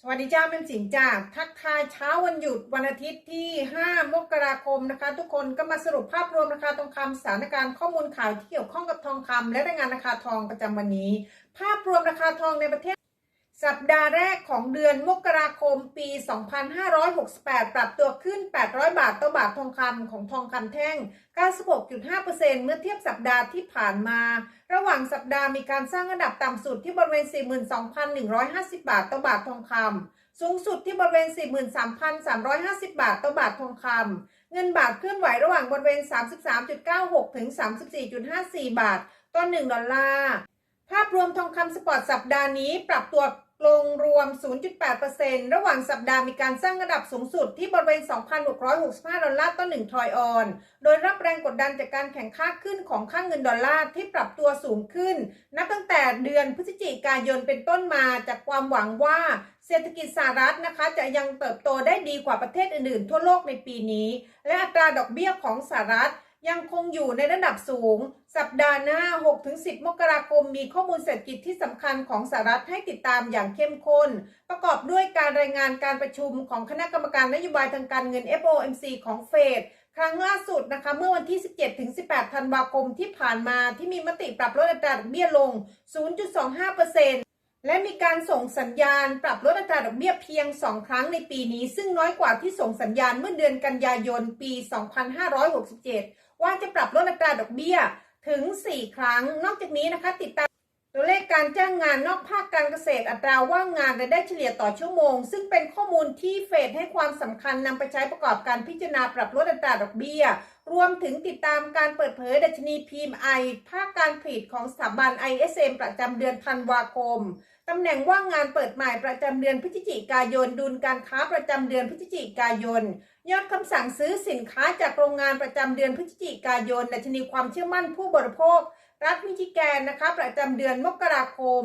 สวัสดีจ้าเป็นสิงจ้าทักทายเช้าวันหยุดวันอาทิตย์ที่ 5 มกราคมนะคะ ทุกคนก็มาสรุปภาพรวมราคาทองคำสถานการณ์ข้อมูลข่าวที่เกี่ยวข้องกับทองคำและรายงานราคาทองประจำวันนี้ ภาพรวมราคาทองในประเทศ สัปดาห์แรกของเดือนมกราคมปี 2568 ปรับตัวขึ้น 800 บาทต่อบาททองคำของทองคำแท่ง 96.5%เมื่อเทียบสัปดาห์ที่ผ่านมา ระหว่างสัปดาห์มีการสร้างอันดับต่ำสุดที่บริเวณ 42,150 บาทต่อบาททองคำ สูงสุดที่บริเวณ 43,350 บาทต่อบาททองคำ เงินบาทเคลื่อนไหวระหว่างบริเวณ 33.96 ถึง 34.54 บาทต่อ1ดอลลาร์ ภาพรวมทองคำสปอร์ตสัปดาห์นี้ปรับตัว ลงรวม 0.8%ระหว่างสัปดาห์มีการสร้างระดับสูงสุดที่บริเวณ 2,665 ดอลลาร์ต่อ1ทรอยออน โดยรับแรงกดดันจากการแข่งค่าขึ้นของค่างเงินดอลลาร์ที่ปรับตัวสูงขึ้น นับตั้งแต่เดือนพฤศจิกายนเป็นต้นมาจากความหวังว่าเศรษฐกิจสหรัฐนะคะจะยังเติบโตได้ดีกว่าประเทศอื่นๆ ทั่วโลกในปีนี้ และอัตราดอกเบี้ยของสหรัฐ ยังคงอยู่ในระดับสูง สัปดาห์หน้า 6-10 มกราคม มีข้อมูลเศรษฐกิจที่สำคัญของสหรัฐให้ติดตามอย่างเข้มข้น ประกอบด้วยการรายงานการประชุมของคณะกรรมการนโยบายทางการเงิน FOMC ของเฟดครั้งล่าสุดนะคะเมื่อวันที่ 17-18 ธันวาคมที่ผ่านมาที่มีมติปรับลดอัตราดอกเบี้ยลง 0.25%และมีการส่งสัญญาณปรับลดอัตราดอกเบี้ยเพียง 2 ครั้งในปีนี้ ซึ่งน้อยกว่าที่ส่งสัญญาณเมื่อเดือนกันยายนปี 2567 ว่าจะปรับลดอัตราดอกเบี้ยถึง 4 ครั้ง นอกจากนี้นะคะ ติดตามตัวเลขการจ้างงานนอกภาคการเกษตรอัตราว่างงานรายได้เฉลี่ยต่อชั่วโมง ซึ่งเป็นข้อมูลที่เฟดให้ความสำคัญนำไปใช้ประกอบการพิจารณาปรับลดอัตราดอกเบี้ย รวมถึงติดตามการเปิดเผยดัชนี PMI ภาคการผลิตของสถาบัน ISM ประจำเดือนธันวาคม ตำแหน่งว่างงานเปิดใหม่ประจำเดือนพฤศจิกายน ดุลการค้าประจำเดือนพฤศจิกายน ยอดคำสั่งซื้อสินค้าจากโรงงานประจำเดือนพฤศจิกายนดัชนีความเชื่อมั่นผู้บริโภค รัฐมิชิแกนนะคะ ประจำเดือนมกราคม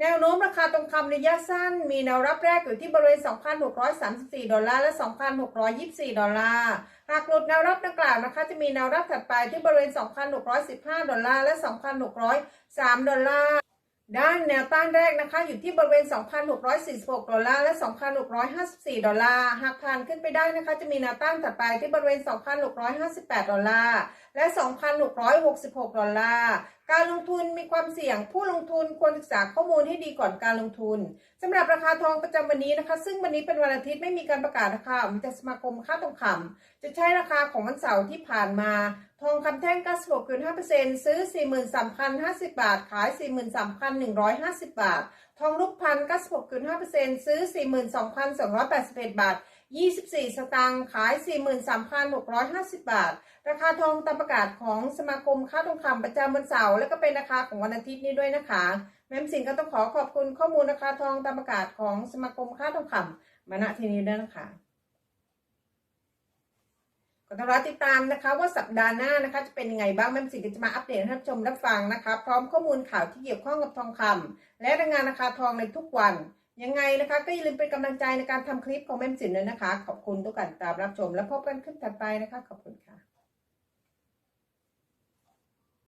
แนวโน้มราคาทองคำระยะสั้น มีแนวรับแรกอยู่ที่บริเวณ 2,634 ดอลลาร์และ 2,624 ดอลลาร์หากหลุดแนวรับดังกล่าวนะคะ จะมีแนวรับถัดไปที่บริเวณ 2,615 ดอลลาร์และ 2,603 ดอลลาร์ ด้านแนวต้านแรกนะคะ อยู่ที่บริเวณ 2,646 ดอลลาร์และ 2,654 ดอลลาร์ หากผ่านขึ้นไปได้นะคะ จะมีแนวต้านถัดไปที่บริเวณ 2,658 ดอลลาร์ และ 2,666 ดอลลาร์การลงทุนมีความเสี่ยงผู้ลงทุนควรศึกษาข้อมูลให้ดีก่อนการลงทุนสำหรับราคาทองประจำวันนี้นะคะ ซึ่งวันนี้เป็นวันอาทิตย์ไม่มีการประกาศราคาออกมาจากสมาคมค่าทองคำจะใช้ราคาของวันเสาร์ที่ผ่านมา ทองคำแท่ง 96.5%ซื้อ 43,050 บาท ขาย 43,150 บาท ทองรูปพัน96.5%ซื้อ 42,281 บาท 24 สตางค์ขาย 43,650 บาท ราคาทองตามประกาศของสมาคมค่าทองคำประจำวันเสาร์และก็เป็นราคาของวันอาทิตย์นี้ด้วยนะคะ แม่มสินก็ต้องขอขอบคุณข้อมูลราคาทองตามประกาศของสมาคมค่าทองคำมาณที่นี้ด้วยนะคะก็ต้องรอติดตามนะคะว่าสัปดาห์หน้านะคะจะเป็นยังไงบ้างแม่มสินก็จะมาอัปเดตให้ท่านชมรับฟังนะคะ พร้อมข้อมูลข่าวที่เกี่ยวข้องกับทองคำและรายงานราคาทองในทุกวัน ยังไงนะคะ ก็อย่าลืมเป็นกำลังใจในการทำคลิปของแม่มสินด้วยนะคะ ขอบคุณทุกการติดตามรับชม และพบกันคลิปถัดไปนะคะ ขอบคุณค่ะ